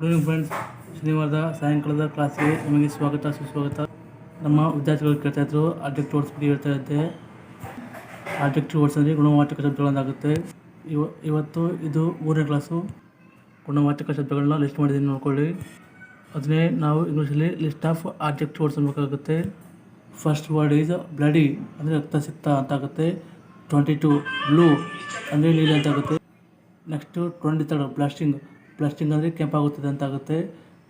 Good evening friends ಶನಿವಾರದ ಸಾಯಂಕಾಲದ ಕ್ಲಾಸ್ಗೆ ನಿಮಗೆ ಸ್ವಾಗತ ಸುಸ್ವಾಗತ ನಮ್ಮ ವಿದ್ಯಾರ್ಥಿಗಳು ಕೇಳ್ತಾಯಿದ್ರು ಆಬ್ಜೆಕ್ಟ್ ವರ್ಡ್ಸ್ ಬಗ್ಗೆ ಹೇಳ್ತಾ ಇದ್ದೆ ಆಬ್ಜೆಕ್ಟ್ ವರ್ಡ್ಸ್ ಅಂದರೆ ಗುಣವಾಚಕ ಶಬ್ದಗಳನ್ನಾಗುತ್ತೆ ಇವ ಇವತ್ತು ಇದು ಮೂರನೇ ಕ್ಲಾಸು ಗುಣವಾಚಕ ಶಬ್ದಗಳನ್ನ ಲಿಸ್ಟ್ ಮಾಡಿದ್ದೀನಿ ನೋಡ್ಕೊಳ್ಳಿ ಅದನ್ನೇ ನಾವು ಇಂಗ್ಲೀಷಲ್ಲಿ ಲಿಸ್ಟ್ ಆಫ್ ಆಬ್ಜೆಕ್ಟ್ ವರ್ಡ್ಸ್ ಅನ್ಬೇಕಾಗುತ್ತೆ ಫಸ್ಟ್ ವರ್ಡ್ ಈಸ್ ಬ್ಲಡಿ ಅಂದರೆ ರಕ್ತ ಸಿಕ್ತ ಅಂತ ಆಗುತ್ತೆ ಟ್ವೆಂಟಿ ಟು ಬ್ಲೂ ಅಂದರೆ ನೀಲಿ ಅಂತ ಆಗುತ್ತೆ next twenty third blasting blasting ಅಂದರೆ ಕೆಂಪಾಗುತ್ತದೆ ಅಂತಾಗುತ್ತೆ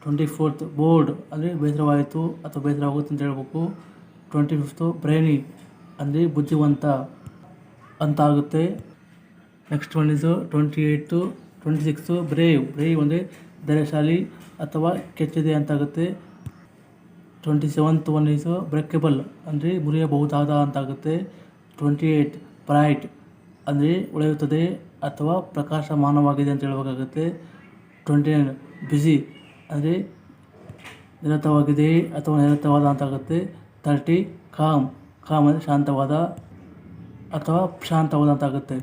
ಟ್ವೆಂಟಿ ಫೋರ್ತ್ ಬೋರ್ಡ್ ಅಂದರೆ ಬೇಸರವಾಯಿತು ಅಥವಾ ಆಗುತ್ತೆ ಅಂತ ಹೇಳ್ಬೇಕು ಟ್ವೆಂಟಿ ಫಿಫ್ತು ಬ್ರೈನಿ ಅಂದರೆ ಬುದ್ಧಿವಂತ ಅಂತ ಆಗುತ್ತೆ ನೆಕ್ಸ್ಟ್ ಒನ್ ಇದು twenty eight twenty sixth brave brave ಅಂದರೆ ಧೈರ್ಯಶಾಲಿ ಅಥವಾ ಕೆಚ್ಚಿದೆ ಅಂತಾಗುತ್ತೆ twenty seventh one is breakable ಅಂದರೆ ಮುರಿಯಬಹುದಾದ ಅಂತಾಗುತ್ತೆ ಟ್ವೆಂಟಿ ಏಯ್ಟ್ ಬ್ರೈಟ್ ಅಂದರೆ ಉಳಿಯುತ್ತದೆ ಅಥವಾ ಪ್ರಕಾಶಮಾನವಾಗಿದೆ ಅಂತ ಹೇಳ್ಬೇಕಾಗುತ್ತೆ ಟ್ವೆಂಟಿ ನೈನ್ ಬ್ಯುಸಿ ಅಂದರೆ ನಿರತವಾಗಿದೆಯೇ ಅಥವಾ ನಿರತವಾದ ಅಂತಾಗುತ್ತೆ ತರ್ಟಿ ಕಾಮ್ ಕಾಮ್ ಅಂದರೆ ಶಾಂತವಾದ ಅಥವಾ ಶಾಂತವಾದ ಅಂತಾಗುತ್ತೆ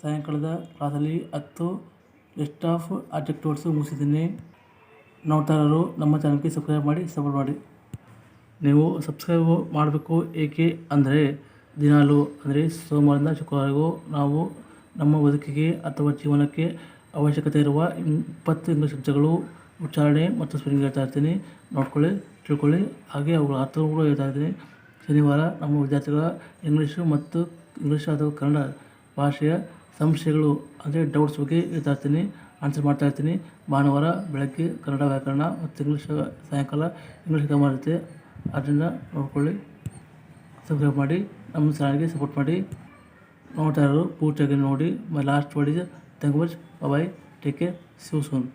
ಸಾಯಂಕಾಲದ ಕ್ಲಾಸಲ್ಲಿ ಹತ್ತು ಲಿಸ್ಟ್ ಆಫ್ ವರ್ಡ್ಸು ಮುಗಿಸಿದ್ದೀನಿ ನೋಡ್ತಾರರು ನಮ್ಮ ಚಾನಲ್ಗೆ ಸಬ್ಸ್ಕ್ರೈಬ್ ಮಾಡಿ ಸಪೋರ್ಟ್ ಮಾಡಿ ನೀವು ಸಬ್ಸ್ಕ್ರೈಬ್ ಮಾಡಬೇಕು ಏಕೆ ಅಂದರೆ ದಿನಾಲು ಅಂದರೆ ಸೋಮವಾರದಿಂದ ಶುಕ್ರವಾರಗೂ ನಾವು ನಮ್ಮ ಬದುಕಿಗೆ ಅಥವಾ ಜೀವನಕ್ಕೆ ಅವಶ್ಯಕತೆ ಇರುವ ಇಪ್ಪತ್ತು ಇಂಗ್ಲೀಷ್ ಶಬ್ದಗಳು ಉಚ್ಚಾರಣೆ ಮತ್ತು ಸ್ಪೆಲ್ಲಿಂಗ್ ಹೇಳ್ತಾ ಇರ್ತೀನಿ ನೋಡ್ಕೊಳ್ಳಿ ತಿಳ್ಕೊಳ್ಳಿ ಹಾಗೆ ಅವುಗಳ ಅರ್ಥಗಳು ಹೇಳ್ತಾ ಇರ್ತೀನಿ ಶನಿವಾರ ನಮ್ಮ ವಿದ್ಯಾರ್ಥಿಗಳ ಇಂಗ್ಲೀಷು ಮತ್ತು ಇಂಗ್ಲೀಷ್ ಅಥವಾ ಕನ್ನಡ ಭಾಷೆಯ ಸಂಶಯಗಳು ಅಂದರೆ ಡೌಟ್ಸ್ ಬಗ್ಗೆ ಹೇಳ್ತಾ ಇರ್ತೀನಿ ಆನ್ಸರ್ ಮಾಡ್ತಾ ಇರ್ತೀನಿ ಭಾನುವಾರ ಬೆಳಗ್ಗೆ ಕನ್ನಡ ವ್ಯಾಕರಣ ಮತ್ತು ಇಂಗ್ಲೀಷ್ ಸಾಯಂಕಾಲ ಇಂಗ್ಲೀಷ್ ಕಮ್ಮ ಇರುತ್ತೆ ಅದರಿಂದ ನೋಡ್ಕೊಳ್ಳಿ ಸಬ್ಸ್ಕ್ರೈಬ್ ಮಾಡಿ ನಮ್ಮ ಚಾನಲ್ಗೆ ಸಪೋರ್ಟ್ ಮಾಡಿ ನೋಡ್ತಾ ಇರೋರು ಪೂರ್ತಿಯಾಗಿ ನೋಡಿ my last word Thank you much. Bye bye. Take care. See you soon.